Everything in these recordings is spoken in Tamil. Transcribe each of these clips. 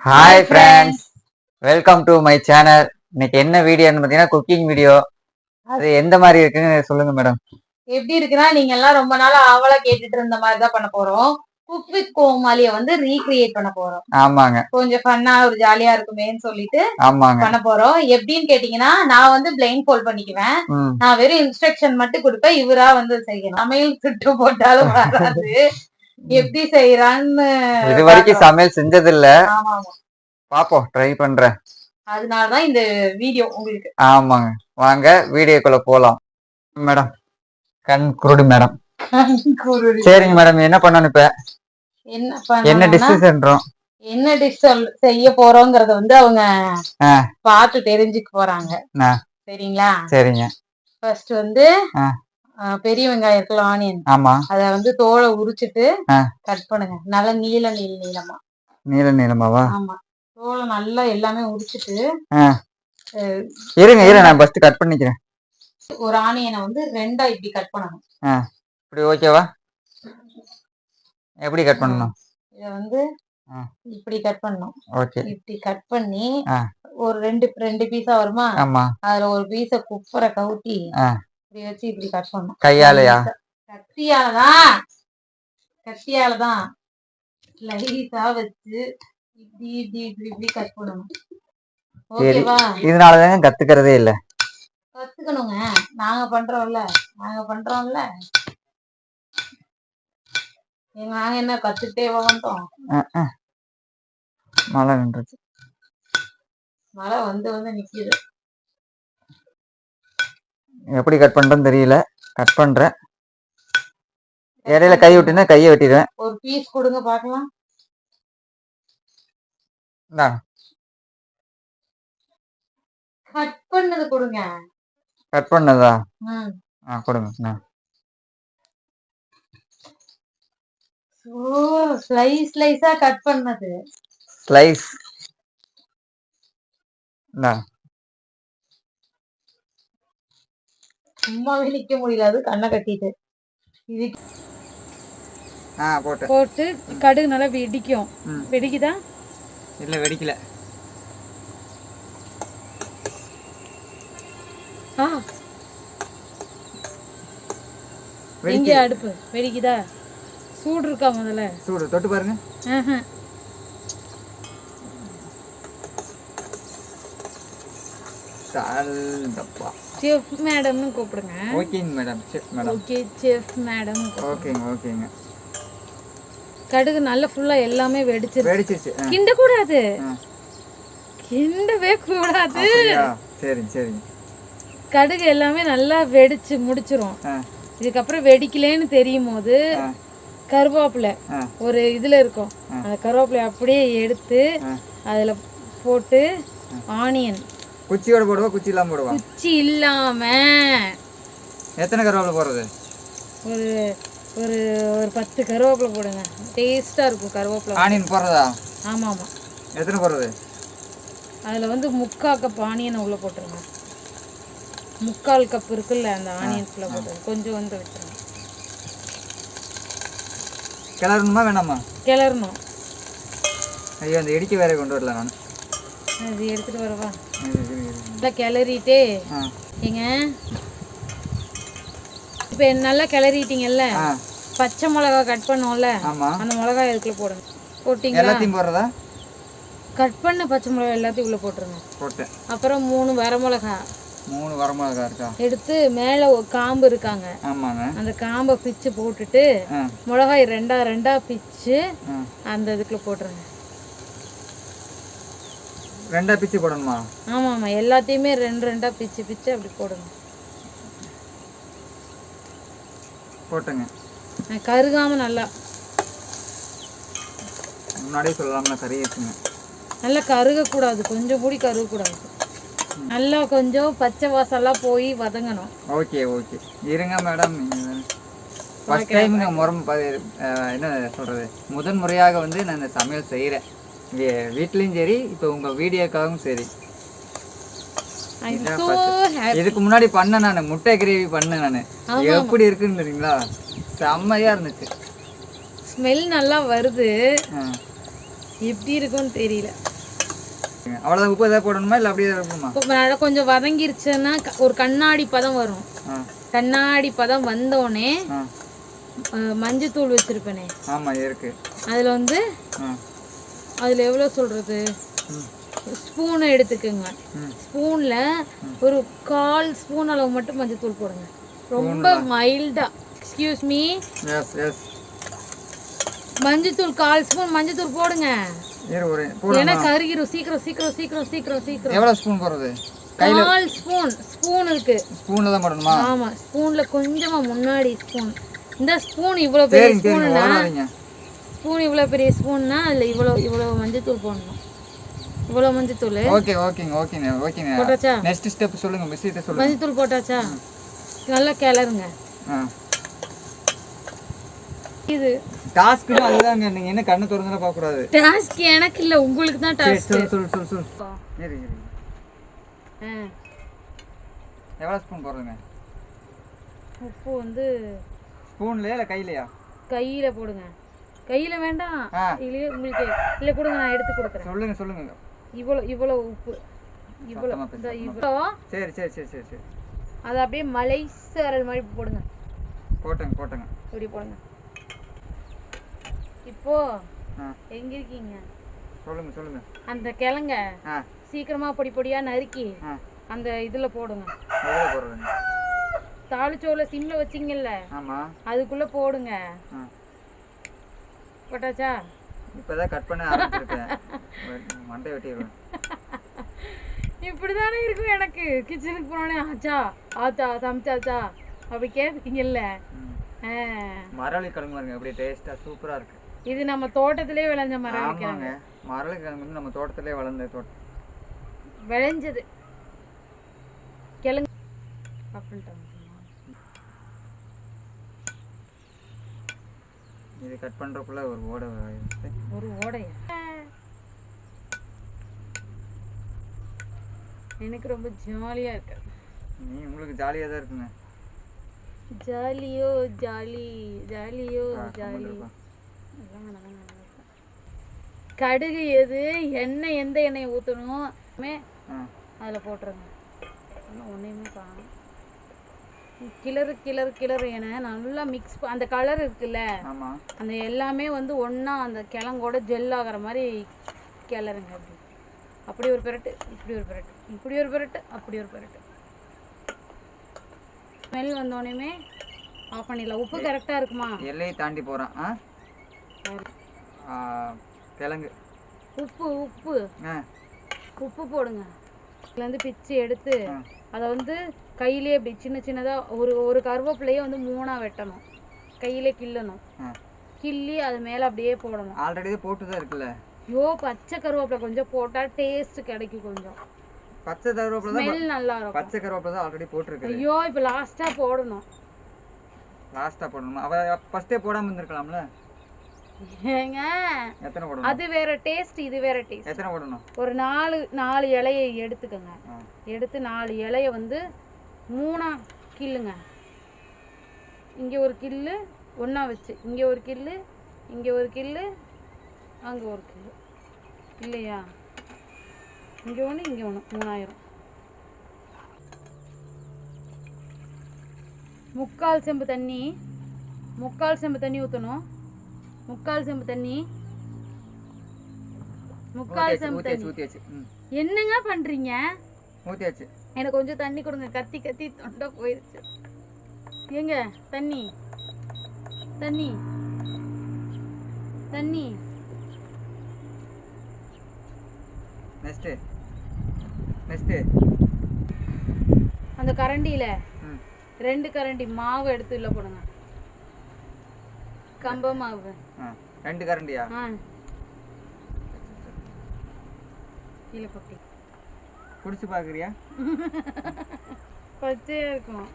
Hi friends welcome to my channel இன்னைக்கு என்ன வீடியோன்னு பார்த்தீங்கன்னா குக்கிங் வீடியோ அது எந்த மாதிரி இருக்குன்னு சொல்லுங்க மேடம் எப்படி இருக்குன்னா நீங்க எல்லாம் ரொம்ப நாளா ஆவலா கேட்டுட்டு இருந்த மாதிரி தான் பண்ண போறோம். குக் வித் கோமாளிய வந்து ரீக்ரியேட் பண்ண போறோம். ஆமாங்க. கொஞ்சம் ஃபன்னா ஒரு ஜாலியா இருக்குமேன்னு சொல்லிட்டு ஆமாங்க. பண்ண போறோம். எப்படின்னு கேட்டீங்கன்னா நான் வந்து பிளைன் ஃபோல்ட் பண்ணிக்குவேன். நான் வெறும் இன்ஸ்ட்ரக்ஷன் மட்டும் கொடுப்பேன். இவரா வந்து செய்யணும். சமையல் திட்டு போட்டாலும் வராது. எப்படி செய்யறான்னு இது வரைக்கும் சமையல் செஞ்சது இல்ல பாப்போம் ட்ரை பண்றேன். அதனாலதான் இந்த வீடியோ உங்களுக்கு. ஆமாங்க. வாங்க வீடியோக்குள்ள போலாம். மேடம் கண் குருடு மேடம். சரிங்க மேடம் என்ன பண்ணணும் இப்ப? என்ன என்ன டிஷ் சென்றோம் என்ன டிஷ் செய்ய போறோங்கிறத வந்து அவங்க. பார்த்து தெரிஞ்சுக்க போறாங்க. சரிங்களா? சரிங்க. ஃபர்ஸ்ட் வந்து பெரிய வெங்காயம் இருக்குல்ல ஆனியன் ஆமா. அத வந்து தோலை உரிச்சிட்டு. கட் பண்ணுங்க. நல்லா நீல நீல நீளமா. நீல நீளமாவா? ஆமா. தோலை நல்லா எல்லாமே உரிச்சிட்டு இருங்க இருங்க நான் ஃபர்ஸ்ட் கட் பண்ணிக்கிறேன். ஒரு ஆனியனை வந்து ரெண்டா இப்படி கட் பண்ணணும். இப்படி ஓகேவா? எப்படி கட் பண்ணணும்? இத வந்து. இப்படி கட் பண்ணணும். ஓகே. இப்படி கட் பண்ணி. ஒரு ரெண்டு ரெண்டு பீஸா வருமா? ஆமா. அதுல ஒரு பீஸ குப்பரை கவுத்தி. இப்படி வச்சு இப்படி கட் பண்ணும் கையாலயா? கத்தியாலதான். கத்தியாலதான். லைஸா வச்சு இப்படி இப்படி இப்படி இப்படி கட் பண்ணணும். ஓகேவா? இதனாலதாங்க கத்துக்கிறதே இல்ல. கத்துக்கணுங்க. நாங்க பண்றோம்ல. நாங்க பண்றோம்ல. நாங்க என்ன கத்துக்கிட்டே வந்துட்டோம். மழை நின்றுச்சு. மழை வந்து வந்து நிக்குது. எப்படி கட் பண்றேன்னு தெரியல. கட் பண்றேன். இடையில கை விட்டுனா கையை வெட்டிடுவேன். ஒரு பீஸ் கொடுங்க பாக்கலாம் இந்தாங்க. கட் பண்ணது கொடுங்க. கட் பண்ணதா? ஆ கொடுங்க. ஓ ஸ்லைஸ் ஸ்லைஸா கட் பண்ணது. ஸ்லைஸ் இந்தாங்க. சும்மாவே நிக்க முடியல. அது கண்ணை கட்டிட்டு. இது போட்டு. கடுகு நல்லா வெடிக்கும். வெடிக்குதா? இல்ல வெடிக்கல. எங்க அடுப்பு. வெடிக்குதா? சூடு இருக்கா முதல்ல? சூடு. தொட்டு பாருங்க. ஆஹ். செஃப் மேடம்னு கூப்பிடுங்க. ஓகேங்க மேடம் சரி மேடம் ஓகே செஃப் மேடம் ஓகேங்க ஓகேங்க கடுகு நல்லா ஃபுல்லா எல்லாமே வெடிச்சிருச்சு. ஆ. கிண்ட கூடாது. கிண்டவே கூடாது? சரிங்க சரிங்க கடுகு எல்லாமே நல்லா வெடிச்சு முடிச்சிரும். இதுக்கப்புறம் வெடிக்கலேன்னு தெரியும் போது. கருவேப்பிலை. ஒரு இதுல இருக்கும். அந்த கருவேப்பிலை அப்படியே எடுத்து. அதுல போட்டு ஆனியன். குச்சியோட போடுவா குச்சி இல்லாம போடுவா? குச்சி இல்லாம எத்தனை கருவேப்பிலை போடுறது? ஒரு ஒரு ஒரு பத்து கருவேப்பிலை போடுங்க. டேஸ்டா இருக்கும் கருவேப்பிலை. ஆனியன் போடுறதா? ஆமா ஆமா எத்தனை போடுறது? அதுல வந்து முக்கால் கப் ஆனியன் உள்ள போட்டுருங்க. முக்கால் கப் இருக்குல்ல அந்த ஆனியன் ஃபுல்லாக போட்டுருங்க. கொஞ்சம் வந்து வச்சுருங்க கிளறணுமா வேணாமா? கிளறணும். ஐயோ அந்த இடிக்க வேற கொண்டு வரல நான். அது எடுத்துட்டு வரவா? நல்லா கிளறிட்டே ஏங்க இப்போ நல்லா கிளறிட்டீங்கல்ல? பச்சை மிளகா கட் பண்ணோம்ல அந்த மிளகா இதுக்குள்ள போடுங்க. போட்டிங்களா? எல்லாத்தையும் போடுறதா? கட் பண்ண பச்சை மிளகா எல்லாத்தையும் உள்ள போட்டுருங்க. போட்டேன் அப்புறம் மூணு வரமிளகா மூணு வரமிளகா இருக்கா? எடுத்து மேலே காம்பு இருக்காங்க. ஆமாங்க. அந்த காம்பை பிச்சு போட்டுட்டு மிளகாய் ரெண்டா ரெண்டா பிச்சு அந்த இதுக்குள்ள போட்டுருங்க. ரெண்டா பிச்சு போடணுமா? ஆமா ஆமா எல்லாத்தையுமே ரெண்டு ரெண்டா பிச்சு பிச்சு அப்படி போடுங்க போட்டுங்க. கருகாம நல்லா. முன்னாடியே சொல்லலாம்ல கறியாச்சுங்க நல்லா கருகக்கூடாது கொஞ்சம் கூடி கருகக்கூடாது. நல்லா கொஞ்சம் பச்சை வாசம்லாம் போய் வதங்கணும். Okay okay. இருங்க மேடம் ஃபர்ஸ்ட் டைம் நான் முறம் என்ன சொல்றது? முதன் முறையாக வந்து நான் இந்த சமையல் செய்கிறேன் வீட்லேயும் சரி இப்போ உங்கள் வீடியோக்காகவும் சரி. இதுக்கு முன்னாடி பண்ணேன் நான் முட்டை கிரேவி பண்ணேன் நான். எப்படி இருக்குன்னு தெரியுங்களா? செம்மையா இருந்துச்சு. ஸ்மெல் நல்லா வருது. எப்படி இருக்கும்னு தெரியல. அவ்வளோதான் உப்பு எதாவது போடணுமா இல்லை அப்படியே நல்லா கொஞ்சம் வதங்கிருச்சுன்னா ஒரு கண்ணாடி பதம் வரும். கண்ணாடி பதம் வந்தோடனே மஞ்சத்தூள் வச்சுருப்பேனே. ஆமாம் இருக்கு. அதில் வந்து அதில் எவ்வளோ சொல்கிறது ஸ்பூனை எடுத்துக்கோங்க. ஸ்பூனில் ஒரு கால் ஸ்பூன் அளவு மட்டும் மஞ்சத்தூள் போடுங்க. ரொம்ப மைல்டாக எக்ஸ்கியூஸ் மீ மஞ்சத்தூள் கால் ஸ்பூன் மஞ்சத்தூள் போடுங்க. ஏன்னா கருகிரும். சீக்கிரம் சீக்கிரம் சீக்கிரம் சீக்கிரம் சீக்கிரம். எவ்வளோ ஸ்பூன் போடுறது? கால் ஸ்பூன் ஸ்பூன் இருக்கு. ஸ்பூனில் தான் போடணுமா? ஆமா ஸ்பூன்ல கொஞ்சமா முன்னாடி ஸ்பூன். இந்த ஸ்பூன் இவ்வளோ பெரிய ஸ்பூன்னா ஓடாதீங்க ஸ்பூன் இவ்வளோ பெரிய ஸ்பூன்னா அதில் இவ்வளோ இவ்வளோ மஞ்சத்தூள் போடணும். இவ்வளோ மஞ்சத்தூள். ஓகே ஓகேங்க ஓகேங்க ஓகேங்க. போட்டாச்சா? நெக்ஸ்ட் ஸ்டெப் சொல்லுங்க மிஸ்ஸிட்ட சொல்லுங்க. மஞ்சத்தூள் போட்டாச்சா? நல்லா கிளறுங்க. இது. டாஸ்க்குன்னு அதுதாங்க நீங்கள் என்ன கண்ணு திறந்துட பார்க்கக்கூடாது. டாஸ்க் எனக்கு இல்லை உங்களுக்கு தான் டாஸ்க் சொல்லு சொல்லு சொல்லு சொல்லு. இரு இரு எவ்வளோ ஸ்பூன் போடுறதுங்க? உப்பு வந்து ஸ்பூன்லையா இல்லை கையிலையா? கையில போடுங்க. கையில வேண்டாம். இல்லையே உங்களுக்கு இல்லை கொடுங்க நான் எடுத்து கொடுக்குறேன். சொல்லுங்க சொல்லுங்க இவ்வளோ இவ்வளோ உப்பு இவ்வளோ சத்தமா பேசு, இந்த சத்தமா இவ்வளோ. சரி சரி சரி சரி சரி. அதை அப்படியே மலை சாரல் மாதிரி போடுங்க. போட்டேங்க போட்டேங்க. இப்படி போடுங்க. இப்போ எங்க இருக்கீங்க? சொல்லுங்க சொல்லுங்க. அந்த கிழங்க சீக்கிரமா பொடி பொடியா நறுக்கி அந்த இதுல போடுங்க. தாளிச்சோல சிம்ல வச்சிங்கல்ல. அதுக்குள்ள போடுங்க. போட்டாச்சா? இப்போதான் கட் பண்ண ஆரம்பிச்சிருக்கேன். மண்டை வெட்டிடுவேன். இப்படிதானே இருக்கும் எனக்கு. கிச்சனுக்கு போனோடனே ஆச்சா ஆச்சா சமைச்சாச்சா? அப்படி கேட்பீங்கல்ல ம். ஆ. மரவள்ளி கிழங்கு பாருங்க அப்படியே டேஸ்ட்டாக சூப்பராக இருக்கு. இது நம்ம தோட்டத்திலே விளைஞ்ச ஆமாங்க. மரவள்ளி கிழங்கு வந்து நம்ம தோட்டத்திலே வளர்ந்த தோட்டம் விளைஞ்சது. கிழங்கு அப்படின்ட்டாங்க இது கட் பண்ணுறக்குள்ள ஒரு ஓட ஒரு ஓடையா? எனக்கு ரொம்ப ஜாலியா இருக்கு. நீ உங்களுக்கு ஜாலியாக தான் இருக்குங்க. ஜாலியோ ஜாலி ஜாலியோ ஜாலி. கடுகு எது எண்ணெய் எந்த எண்ணெயை ஊற்றணும் அதில் போட்டுருங்க. ஒன்றையுமே காணும். கிளறு கிளறு கிளறு என நல்லா மிக்ஸ் அந்த கலர் இருக்குல்ல? அந்த எல்லாமே வந்து ஒண்ணா அந்த கிழங்கோட ஜெல் ஆகிற மாதிரி கிளறுங்க அப்படி. அப்படி ஒரு பெரட்டு இப்படி ஒரு பெரட்டு இப்படி ஒரு பெரட்டு அப்படி ஒரு பெரட்டு. ஸ்மெல் வந்தோடனே ஆஃப் பண்ணிடலாம். உப்பு கரெக்டாக இருக்குமா? எல்லையை தாண்டி போகிறான் ஆ? கிழங்கு. உப்பு உப்பு. உப்பு போடுங்க. இதுலேருந்து பிச்சு எடுத்து. அதை வந்து கையிலே இப்படி சின்ன சின்னதாக ஒரு ஒரு கருவேப்பிலையே வந்து மூணாக வெட்டணும். கையிலே கிள்ளணும். கிள்ளி அது மேலே அப்படியே போடணும். ஆல்ரெடி போட்டு தான் இருக்குல்ல? ஐயோ பச்சை கருவேப்பிலை கொஞ்சம் போட்டால் டேஸ்ட் கிடைக்கும் கொஞ்சம். பச்சை கருவேப்பிலை ஸ்மெல் நல்லா இருக்கும் பச்சை கருவேப்பிலை தான் ஆல்ரெடி போட்டிருக்குது. ஐயோ இப்போ லாஸ்ட்டாக போடணும். லாஸ்ட்டாக போடணுமா? அவ ஃபஸ்ட்டே போடாமல் இருந்திருக்கலாம்ல? ஏங்க எத்தனை போடணும்? அது வேற டேஸ்ட் இது வேற டேஸ்ட் எத்தனை போடணும்? ஒரு நாலு நாலு இலையை எடுத்துக்கோங்க. எடுத்து நாலு இலைய வந்து மூணா கில்லுங்க. இங்கே ஒரு கில்லு ஒன்றா வச்சு. இங்கே ஒரு கில்லு இங்கே ஒரு கில்லு அங்கே ஒரு கில்லு. இல்லையா? இங்கே ஒன்று இங்கே ஒன்று மூணாயிரம். முக்கால் செம்பு தண்ணி. முக்கால் செம்பு தண்ணி ஊற்றணும் முக்கால் செம்பு தண்ணி. முக்கால் செம்பு தண்ணி. என்னங்க பண்றீங்க? ஊற்றியாச்சு எனக்கு கொஞ்சம் தண்ணி கொடுங்க. கத்தி கத்தி தொண்டை போயிருச்சு. ஏங்க தண்ணி. தண்ணி. தண்ணி. நெக்ஸ்ட்டு நெக்ஸ்ட்டு அந்த கரண்டியில ரெண்டு கரண்டி மாவு எடுத்து உள்ள போடுங்க. கம்ப மாவு. ரெண்டு கரண்டியா? கீழே கொட்டி. குடிச்சு பார்க்குறியா பச்சையா இருக்கும்.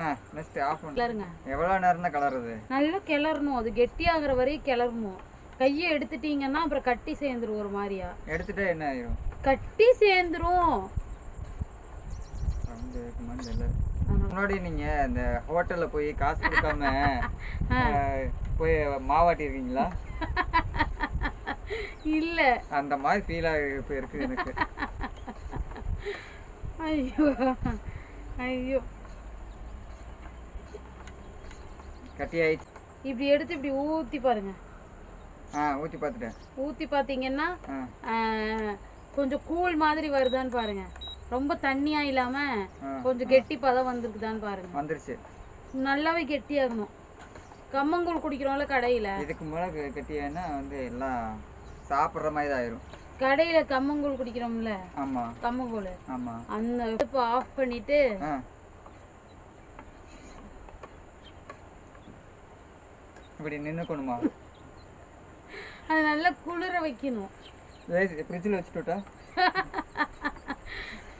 ஆ நெக்ஸ்ட்டு ஆஃப் பண்ணு. கிளறுங்க. எவ்வளோ நேரம் தான் கலருது நல்லா கிளறணும். அது கெட்டியாகிற வரையும் கிளறணும். கையை எடுத்துட்டீங்கன்னா அப்புறம் கட்டி சேர்ந்துரும் ஒரு மாதிரியா? எடுத்துட்டா என்ன ஆயிரும்? கட்டி சேர்ந்துரும். முன்னாடி நீங்க இந்த ஹோட்டல்ல போய் காசு கொடுக்காம போய் மாவாட்டி இருக்கீங்களா? இல்ல. அந்த மாதிரி ஃபீல் ஆகி இருக்கு எனக்கு. ஐயோ. ஐயோ. கட்டி ஆயிடுச்சு இப்படி எடுத்து இப்படி ஊத்தி பாருங்க. ஊற்றி பார்த்துட்டேன் ஊத்தி பாத்தீங்கன்னா ஆ. ஆஹ், கொஞ்சம் கூழ் மாதிரி வருதான்னு பாருங்க. ரொம்ப தண்ணியா இல்லாம கொஞ்சம் கெட்டி பதம் வந்திருக்குதான்னு பாருங்க. வந்துருச்சு. நல்லாவே கெட்டியாகணும் கம்மங்கூழ் குடிக்கிறோம்ல கடையில. இதுக்கு மேலே கட்டியானா வந்து எல்லாம் சாப்பிட்ற மாதிரி தான் ஆயிரும் கடையில கம்மங்கூழ் குடிக்கிறோம்ல. ஆமாம் கம்மங்கூழ். ஆமாம் அந்த அடுப்பு ஆஃப் பண்ணிட்டு இப்படி நின்றுக்கணுமா அதை நல்லா குளிர வைக்கணும். ஃப்ரிட்ஜில் வச்சுட்டா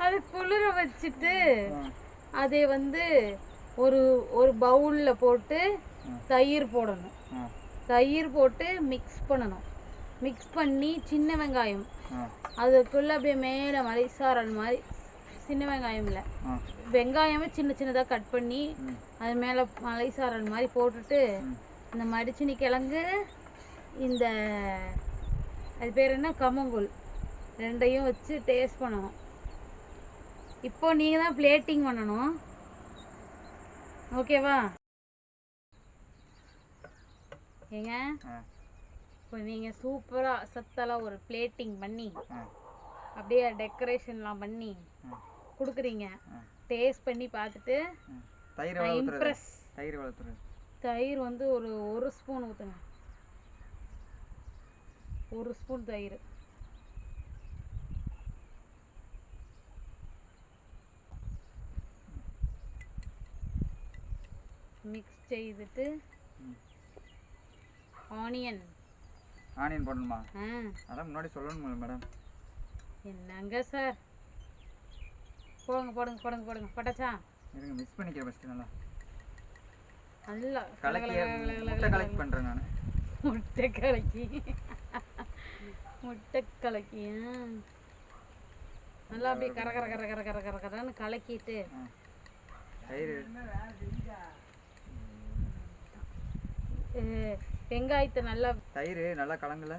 அது குளிர வச்சுட்டு அதை வந்து ஒரு ஒரு பவுல்ல போட்டு. தயிர் போடணும். தயிர் போட்டு மிக்ஸ் பண்ணணும். மிக்ஸ் பண்ணி சின்ன வெங்காயம். அதுக்குள்ள அப்படியே மேலே மலைசாரல் மாதிரி சின்ன வெங்காயம் இல்லை. வெங்காயமே சின்ன சின்னதாக கட் பண்ணி அது மேலே மலைசாரல் மாதிரி போட்டுட்டு இந்த மடிச்சினி கிழங்கு இந்த அது பேர் என்ன? கம்மங்கூழ். ரெண்டையும் வச்சு டேஸ்ட் பண்ணணும். இப்போ நீங்கள் தான் பிளேட்டிங் பண்ணணும். ஓகேவா ஏங்க? இப்போ நீங்கள் சூப்பராக சத்தெல்லாம் ஒரு பிளேட்டிங் பண்ணி அப்படியே டெக்கரேஷன்லாம் பண்ணி கொடுக்குறீங்க. டேஸ்ட் பண்ணி பார்த்துட்டு. தயிர் இம்ப்ரெஸ் தயிர் தயிர் வந்து ஒரு ஒரு ஸ்பூன் ஊற்றுங்க ஒரு ஸ்பூன் தயிர். மிக்ஸ் செய்துட்டு. ஆனியன் ஆனியன் போடணுமா? அதான் முன்னாடி சொல்லணுமா மேடம் என்னங்க சார் போடுங்க போடுங்க போடுங்க போடுங்க. பட்டாச்சா? இருங்க மிக்ஸ் பண்ணிக்கிறேன் ஃபஸ்ட்டு நல்லா. நல்லா. கலக்கி முட்டை கலெக்ட் பண்ணுறேன் நான் முட்டை கலக்கி முட்டை கலக்கி. நல்லா அப்படியே கர கர கர கர கர கர கரன்னு கலக்கிட்டு. வெங்காயத்தை நல்லா தயிர் நல்லா கலங்கல?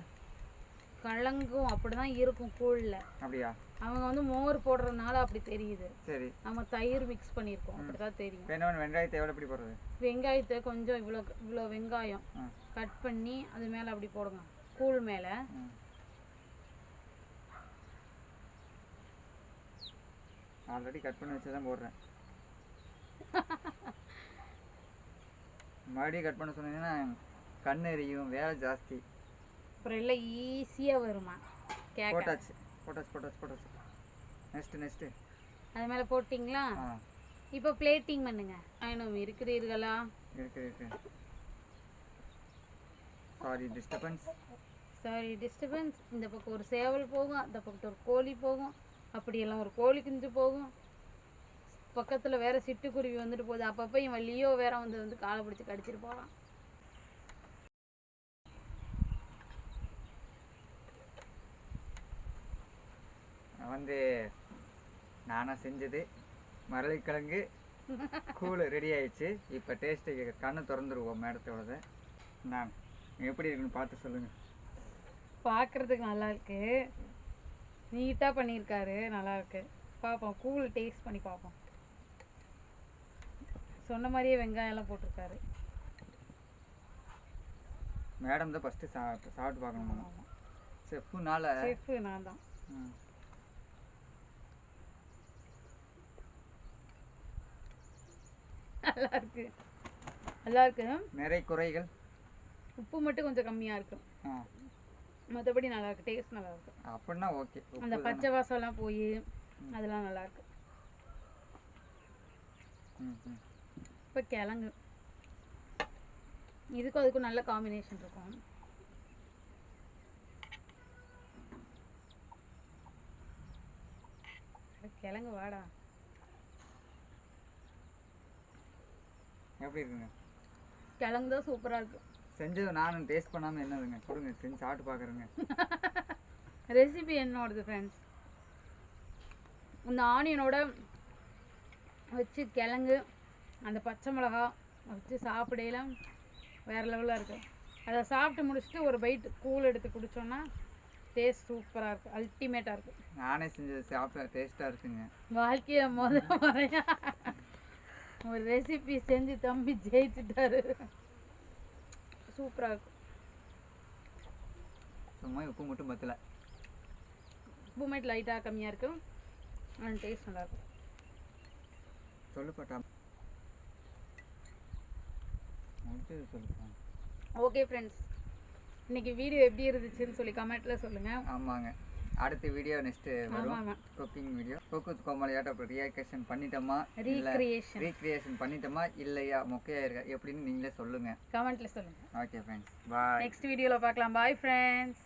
கலங்கும் அப்படிதான் இருக்கும் கூழ்ல. அப்படியா? அவங்க வந்து மோர் போடுறதுனால அப்படி தெரியுது. சரி. நம்ம தயிர் மிக்ஸ் பண்ணியிருக்கோம் அப்படிதான் தெரியும். வெங்காயத்தை எவ்வளோ எப்படி போடுறது? வெங்காயத்தை கொஞ்சம் இவ்வளோ இவ்வளோ வெங்காயம் கட் பண்ணி அது மேலே அப்படி போடுங்க. கூழ் மேலே. ஆல்ரெடி கட் பண்ணி வச்சு தான் போடுறேன். மறுபடியும் கட் பண்ண சொன்னீங்கன்னா கண் எரியும் வேலை ஜாஸ்தி. அப்புறம் எல்லாம் ஈஸியாக வருமா? போட்டாச்சு. போட்டாச்சு போட்டாச்சு போட்டாச்சு. நெக்ஸ்ட்டு நெக்ஸ்ட்டு அது மேலே போட்டிங்களா? இப்போ பிளேட்டிங் பண்ணுங்க. ஆயினும் இருக்கிறீர்களா? இருக்கு இருக்கு. சாரி டிஸ்டர்பன்ஸ் சாரி டிஸ்டர்பன்ஸ் இந்த பக்கம் ஒரு சேவல் போகும் அந்த பக்கத்து ஒரு கோழி போகும். அப்படியெல்லாம் ஒரு கோழி குஞ்சு போகும். பக்கத்துல வேற சிட்டுக்குருவி வந்துட்டு போகுது. அப்பப்போ இவன் லியோ வேற வந்து வந்து காலை பிடிச்சி கடிச்சிட்டு போறான். வந்து நானாக செஞ்சது மரளிக்கிழங்கு கூழ் ரெடி ஆயிடுச்சு. இப்போ டேஸ்ட்டு கண்ணை திறந்துருவோம் மேடத்தோடது. நான் எப்படி இருக்குன்னு பார்த்து சொல்லுங்கள் பார்க்கறதுக்கு நல்லா இருக்கு. நீட்டா பண்ணியிருக்காரு நல்லா இருக்கு பார்ப்போம் கூழ் டேஸ்ட் பண்ணி பார்ப்போம் சொன்ன மாதிரியே வெங்காயம் எல்லாம் போட்டிருக்காரு. மேடம் தான் ஃபஸ்ட்டு சா சாப்பிட்டு பார்க்கணுமா செஃப்புனால செஃப் நான் தான். நல்லா இருக்கு நல்லா இருக்கு நிறை குறைகள். உப்பு மட்டும் கொஞ்சம் கம்மியா இருக்கு. ஆ. மற்றபடி நல்லா இருக்கு டேஸ்ட் நல்லா இருக்கு அப்படின்னா ஓகே அந்த பச்சை வாசம் எல்லாம் போய் அதெல்லாம் நல்லா இருக்கு இப்போ கிழங்கு. இதுக்கும் அதுக்கும் நல்ல காம்பினேஷன் இருக்கும். கிழங்கு வாடா. எப்படி இருக்குங்க? கிழங்கு தான் சூப்பரா இருக்கு. செஞ்சது நானும் டேஸ்ட் பண்ணாமல் என்னதுங்க? கொடுங்க செஞ்சு சாப்பிட்டு பார்க்குறேங்க ரெசிபி என்னோடது ஃப்ரெண்ட்ஸ் இந்த ஆனியனோட வச்சு கிழங்கு அந்த பச்சை மிளகா வச்சு சாப்பிடையில வேறு லெவலில் இருக்கு. அதை சாப்பிட்டு முடிச்சுட்டு ஒரு பைட் கூழ் எடுத்து குடிச்சோன்னா டேஸ்ட் சூப்பராக இருக்குது அல்டிமேட்டாக இருக்குது நானே செஞ்சது சாப்பிட டேஸ்ட்டாக இருக்குங்க. வாழ்க்கையை முத முறையா ஒரு ரெசிபி செஞ்சு தம்பி ஜெயிச்சுட்டாரு. சூப்பராக இருக்கும் சும்மா உப்பு மட்டும் பத்தல. உப்புமேட் லைட்டாக கம்மியாக இருக்கும் ஆனால் டேஸ்ட் நல்லாயிருக்கும் சொல்லுப்பட்டா ஓகே ஃப்ரெண்ட்ஸ் இன்னைக்கு வீடியோ எப்படி இருந்துச்சுன்னு சொல்லி கமெண்ட்ல சொல்லுங்க. ஆமாங்க. அடுத்த வீடியோ நெக்ஸ்ட் வரும். குக்கிங் வீடியோ குக்கு கோமலையாட்ட அப்புறம் ரியாக்ஷன் பண்ணிட்டோமா? ரீக்ரியேஷன் ரீக்ரியேஷன் பண்ணிட்டோமா? இல்லையா? மொக்கையா இருக்கா. எப்படின்னு நீங்களே சொல்லுங்க. கமெண்ட்ல சொல்லுங்க. ஓகே ஃப்ரெண்ட்ஸ் பாய் நெக்ஸ்ட் வீடியோல பார்க்கலாம். Bye friends